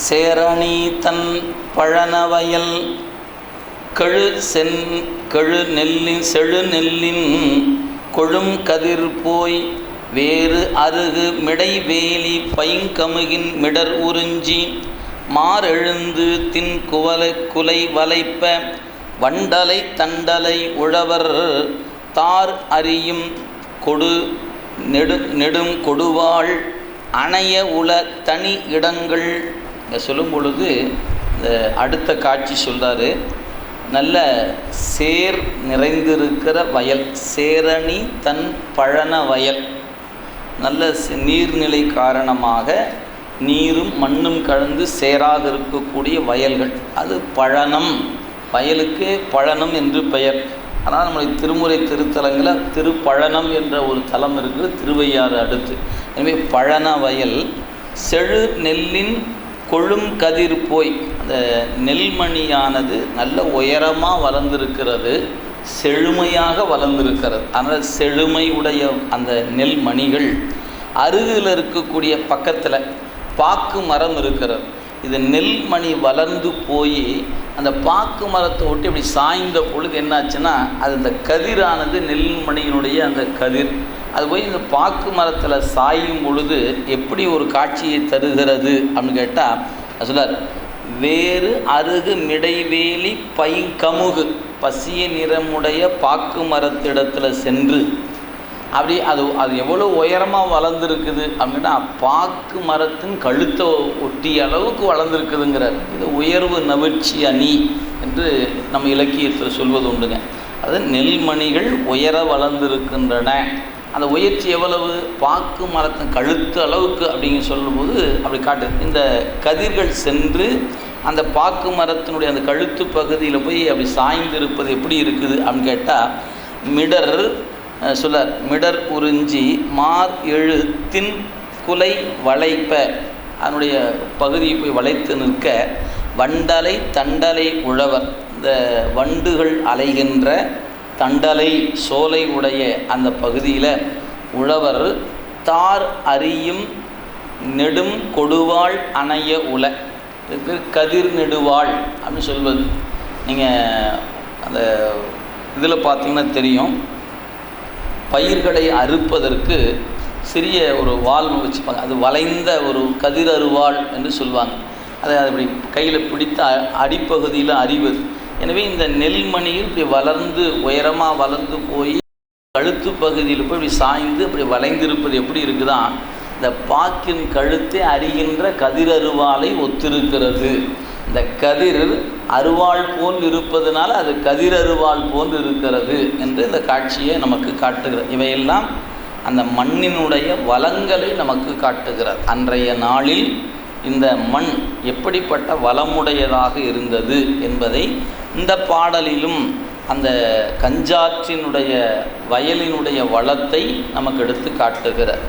சேரணி தன் பழனவயல் கெழு சென் கெழு நெல்லின் செழு நெல்லின் கொழும் கதிர் போய் வேறு அருகு மிடைவேலி பைங்கமுகின் மிடர் உறிஞ்சி மாறெழுந்து தின் குவலை குலை வளைப்ப வண்டலை தண்டலை உழவர் தார் அறியும் கொடு நெடு நெடும் கொடுவாள் அணைய உல தனி இடங்கள் இங்கே சொல்லும் பொழுது இந்த அடுத்த காட்சி சொல்கிறாரு நல்ல சேர் நிறைந்திருக்கிற வயல் சேரணி தன் பழன வயல் நல்ல நீர்நிலை காரணமாக நீரும் மண்ணும் கலந்து சேராக இருக்கக்கூடிய வயல்கள். அது பழனம் வயலுக்கு பழனம் என்று பெயர். ஆனால் நம்முடைய திருமுறை திருத்தலங்களில் திருப்பழனம் என்ற ஒரு தலம் இருக்குது திருவையாறு அடுத்து. எனவே பழன வயல் செழு நெல்லின் கொழும் கதிர் போய் அந்த நெல்மணியானது நல்ல உயரமாக வளர்ந்திருக்கிறது செழுமையாக வளர்ந்திருக்கிறது. அதனால் செழுமை உடைய அந்த நெல்மணிகள் அருகில் இருக்கக்கூடிய பக்கத்தில் பாக்கு மரம் இருக்கிறது. இது நெல்மணி வளர்ந்து போய் அந்த பாக்கு மரத்தை ஒட்டி அப்படி சாய்ந்த பொழுது என்னாச்சுன்னா அது அந்த கதிரானது நெல்மணியினுடைய அந்த கதிர். அது போய் இந்த பாக்கு மரத்தில் சாயும் பொழுது எப்படி ஒரு காட்சியை தருகிறது அப்படின்னு கேட்டால் சொல்லார் வேறு அருகு மிடைவேலி பைங்கமுகு பசிய நிறமுடைய பாக்கு மரத்திடத்தில் சென்று அப்படி அது அது எவ்வளோ உயரமாக வளர்ந்துருக்குது அப்படின்னா பாக்கு மரத்தின் கழுத்தை ஒட்டிய அளவுக்கு வளர்ந்துருக்குதுங்கிறார். இது உயர்வு நவிழ்ச்சி அணி என்று நம்ம இலக்கியத்தில் சொல்வது உண்டுங்க. அது நெல்மணிகள் உயர வளர்ந்திருக்கின்றன. அந்த உயர்ச்சி எவ்வளவு? பாக்கு மரத்தின் கழுத்து அளவுக்கு அப்படின்னு சொல்லும்போது அப்படி காட்டுது இந்த கதிர்கள் சென்று அந்த பாக்கு மரத்தினுடைய அந்த கழுத்து பகுதியில் போய் அப்படி சாய்ந்து இருப்பது எப்படி இருக்குது அப்படின்னு கேட்டால் மிடர் அஹ், சொல்லார் மிடர் உறிஞ்சி மார் எழு தின் குலை வளைப்ப. அதனுடைய பகுதியை போய் வளைத்து நிற்க வண்டலை தண்டலை உழவர். இந்த வண்டுகள் அலைகின்ற தண்டலை சோலை உடைய அந்த பகுதியில் உழவர் தார் அறியும் நெடும் கொடுவாள் அணைய உல இதுக்கு கதிர் நெடுவாள் அப்படின்னு சொல்வது. நீங்கள் அந்த இதில் பார்த்தீங்கன்னா தெரியும். பயிர்களை அறுப்பதற்கு சிறிய ஒரு வால் வச்சுப்பாங்க. அது வளைந்த ஒரு கதிர் அருவாள் என்று சொல்லுவாங்க அதை அப்படி கையில் பிடித்த அ- அடிப்பகுதியில் அறிவது எனவே இந்த நெல்மணியில் இப்படி வளர்ந்து உயரமாக வளர்ந்து போய் கழுத்து பகுதியில் போய் இப்படி சாய்ந்து அப்படி வளைந்திருப்பது எப்படி இருக்குதான் இந்த பாக்கின் கழுத்தை அறிகின்ற கதிர் அருவாளை ஒத்திருக்கிறது. இந்த கதிர் அருவாள் போல் இருப்பதனால அது கதிர் அருவாள் போல் இருக்கிறது என்று இந்த காட்சியை நமக்கு காட்டுகிறது. இவையெல்லாம் அந்த மண்ணினுடைய வளங்களை நமக்கு காட்டுகிறது. அன்றைய நாளில் இந்த மண் எப்படிப்பட்ட வளமுடையதாக இருந்தது என்பதை இந்த பாடலிலும் அந்த கஞ்சாற்றினுடைய வயலினுடைய வளத்தை நமக்கு எடுத்து காட்டுகிறார்.